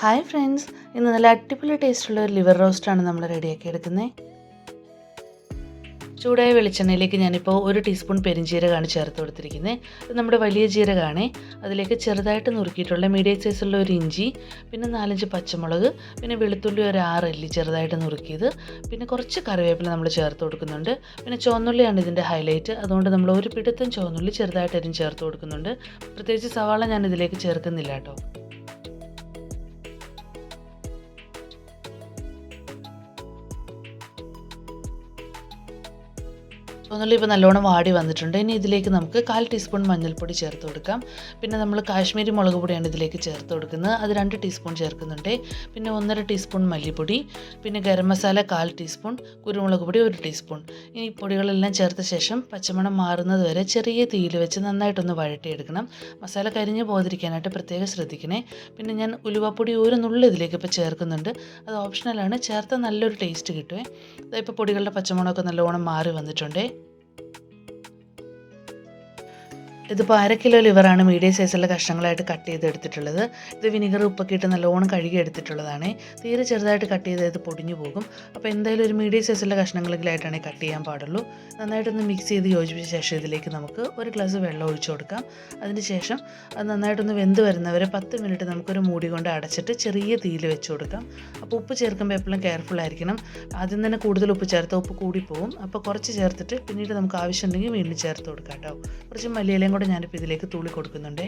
Hi friends ഇന്ന് നല്ല അടിപൊളി ടേസ്റ്റുള്ള ഒരു ലിവർ റോസ്റ്റാണ് നമ്മൾ റെഡിയാക്കി എടുക്കുന്നത് ചൂടായ വെളിച്ചെണ്ണയിലേക്ക് ഞാനിപ്പോൾ ഒരു ടീസ്പൂൺ പെരിഞ്ജീരകമാണ് ചേർത്ത് കൊടുത്തിരിക്കുന്നത് ഇത് നമ്മുടെ വലിയ ജീരകമാണ്. അതിലേക്ക് ചെറുതായിട്ട് നുറുക്കിയിട്ടുള്ള മീഡിയം സൈസുള്ള ഒരു ഇഞ്ചി പിന്നെ നാലഞ്ച് പച്ചമുളക് പിന്നെ വെളുത്തുള്ളി ഒരു ആറ് അല്ലി ചെറുതായിട്ട് നുറുക്കിയത്. പിന്നെ കുറച്ച് കറിവേപ്പില നമ്മൾ ചേർത്ത് കൊടുക്കുന്നുണ്ട്. പിന്നെ ചുവന്നുള്ളിയാണ് ഇതിന്റെ ഹൈലൈറ്റ് അതുകൊണ്ട് നമ്മൾ ഒരു പിടുത്തം ചുവന്നുള്ളി ചെറുതായിട്ട് അരിഞ്ഞ് ചേർത്ത് കൊടുക്കുന്നുണ്ട്. പ്രത്യേകിച്ച് സവാള ഞാൻ ഇതിലേക്ക് ചേർക്കുന്നില്ല കേട്ടോ. ചുവന്നുള്ളി ഇപ്പോൾ നല്ലോണം വാടി വന്നിട്ടുണ്ട്. ഇനി ഇതിലേക്ക് നമുക്ക് കാൽ ടീസ്പൂൺ മഞ്ഞൾപ്പൊടി ചേർത്ത് കൊടുക്കാം. പിന്നെ നമ്മൾ കാശ്മീരി മുളക് പൊടിയാണ് ഇതിലേക്ക് ചേർത്ത് കൊടുക്കുന്നത്. അത് രണ്ട് ടീസ്പൂൺ ചേർക്കുന്നുണ്ട്. പിന്നെ ഒന്നര ടീസ്പൂൺ മല്ലിപ്പൊടി. പിന്നെ ഗരം മസാല കാൽ ടീസ്പൂൺ. കുരുമുളക് പൊടി ഒരു ടീസ്പൂൺ. ഈ പൊടികളെല്ലാം ചേർത്ത ശേഷം പച്ചമണം മാറുന്നത് വരെ ചെറിയ തീയിൽ വെച്ച് നന്നായിട്ടൊന്ന് വഴട്ടിയെടുക്കണം മസാല കരിഞ്ഞു പോകാതിരിക്കാനായിട്ട് പ്രത്യേകം ശ്രദ്ധിക്കണേ. പിന്നെ ഞാൻ ഉലുവപ്പൊടി ഒരു നുള്ളി ഇതിലേക്ക് ഇപ്പോൾ ചേർക്കുന്നുണ്ട്. അത് ഓപ്ഷണലാണ്. ചേർത്ത നല്ലൊരു ടേസ്റ്റ് കിട്ടുമേ ഇപ്പോൾ പൊടികളുടെ പച്ചമുളകൊക്കെ നല്ലോണം മാറി വന്നിട്ടുണ്ട്. ഇതിപ്പോൾ അര കിലോ ലിവറാണ് മീഡിയം സൈസുള്ള കഷ്ണങ്ങളായിട്ട് കട്ട് ചെയ്ത് എടുത്തിട്ടുള്ളത് ഇത് വിനിഗർ ഉപ്പൊക്കെ ഇട്ട് നല്ലോണം കഴുകി എടുത്തിട്ടുള്ളതാണ്. തീരെ ചെറുതായിട്ട് കട്ട് ചെയ്ത് ഇത് പൊടിഞ്ഞു പോകും. അപ്പോൾ എന്തായാലും ഒരു മീഡിയം സൈസുള്ള കഷ്ണങ്ങളിലായിട്ടാണ് കട്ട് ചെയ്യാൻ പാടുള്ളൂ. നന്നായിട്ടൊന്ന് മിക്സ് ചെയ്ത് യോജിപ്പിച്ച ശേഷം ഇതിലേക്ക് നമുക്ക് ഒരു ഗ്ലാസ് വെള്ളം ഒഴിച്ചു കൊടുക്കാം. അതിന് ശേഷം അത് നന്നായിട്ടൊന്ന് വെന്ത് വരുന്നവരെ പത്ത് മിനിറ്റ് നമുക്കൊരു മൂടി കൊണ്ട് അടച്ചിട്ട് ചെറിയ തീയിൽ വെച്ച് കൊടുക്കാം. അപ്പോൾ ഉപ്പ് ചേർക്കുമ്പോൾ എപ്പോഴും കെയർഫുൾ ആയിരിക്കണം. ആദ്യം തന്നെ കൂടുതൽ ഉപ്പ് ചേർത്ത് ഉപ്പ് കൂടിപ്പോവും. അപ്പോൾ കുറച്ച് ചേർത്തിട്ട് പിന്നീട് നമുക്ക് ആവശ്യമുണ്ടെങ്കിൽ വീണ്ടും ചേർത്ത് കൊടുക്കാം കേട്ടോ. കുറച്ച് മല്ലിയിലയും കൂടെ ഞാനിപ്പോൾ ഇതിലേക്ക് തൂളി കൊടുക്കുന്നുണ്ടേ.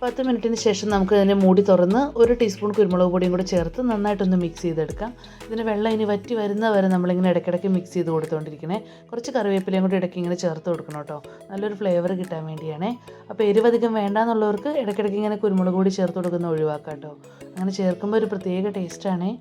പത്ത് മിനിറ്റിന് ശേഷം നമുക്ക് ഇതിനെ മൂടി തുറന്ന് ഒരു ടീസ്പൂൺ കുരുമുളക് പൊടിയും കൂടി ചേർത്ത് നന്നായിട്ടൊന്ന് മിക്സ് ചെയ്തെടുക്കാം. ഇതിന് വെള്ളം ഇനി വറ്റി വരുന്ന വരെ നമ്മളിങ്ങനെ ഇടയ്ക്കിടയ്ക്ക് മിക്സ് ചെയ്ത് കൊടുത്തുകൊണ്ടിരിക്കണേ കുറച്ച് കറിവേപ്പിലയും കൂടി ഇടയ്ക്ക് ഇങ്ങനെ ചേർത്ത് കൊടുക്കണം കേട്ടോ. നല്ലൊരു ഫ്ലേവർ കിട്ടാൻ വേണ്ടിയാണേ. അപ്പോൾ എരിവധികം വേണ്ടാന്നുള്ളവർക്ക് ഇടയ്ക്കിടയ്ക്ക് ഇങ്ങനെ കുരുമുളക് പൊടി ചേർത്ത് കൊടുക്കുന്ന ഒഴിവാക്കാം കേട്ടോ. അങ്ങനെ ചേർക്കുമ്പോൾ ഒരു പ്രത്യേക ടേസ്റ്റാണേ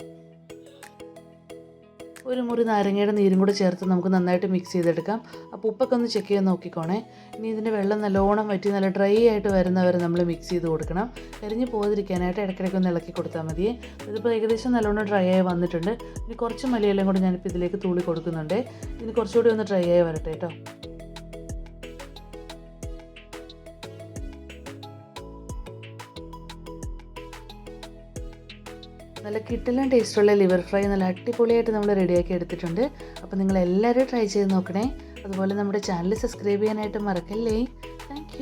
ഒരു മുറി നാരങ്ങയുടെ നീരും കൂടെ ചേർത്ത് നമുക്ക് നന്നായിട്ട് മിക്സ് ചെയ്തെടുക്കാം. അപ്പോൾ ഉപ്പൊക്കെ ഒന്ന് ചെക്ക് ചെയ്ത് നോക്കിക്കോണേ. ഇനി ഇതിന്റെ വെള്ളം നല്ലോണം വറ്റി നല്ല ഡ്രൈ ആയിട്ട് വരുന്നവരെ നമ്മൾ മിക്സ് ചെയ്ത് കൊടുക്കണം. കരിഞ്ഞ് പോകാതിരിക്കാനായിട്ട് ഇടയ്ക്കിടയ്ക്ക് ഒന്ന് ഇളക്കി കൊടുത്താൽ മതിയേ. ഇതിപ്പോൾ ഏകദേശം നല്ലോണം ഡ്രൈ ആയി വന്നിട്ടുണ്ട്. ഇനി കുറച്ച് മലയെല്ലാം കൂടി ഞാനിപ്പോൾ ഇതിലേക്ക് തൂളി കൊടുക്കുന്നുണ്ട്. ഇനി കുറച്ചുകൂടി ഒന്ന് ഡ്രൈ ആയി വരട്ടെ കേട്ടോ നല്ല കിട്ടലും ടേസ്റ്റുള്ള ലിവർ ഫ്രൈ നല്ല അടിപൊളിയായിട്ട് നമ്മൾ റെഡിയാക്കി എടുത്തിട്ടുണ്ട്. അപ്പോൾ നിങ്ങൾ എല്ലാവരും ട്രൈ ചെയ്ത് നോക്കണേ. അതുപോലെ നമ്മുടെ ചാനൽ സബ്സ്ക്രൈബ് ചെയ്യാനായിട്ട് മറക്കല്ലേ. താങ്ക്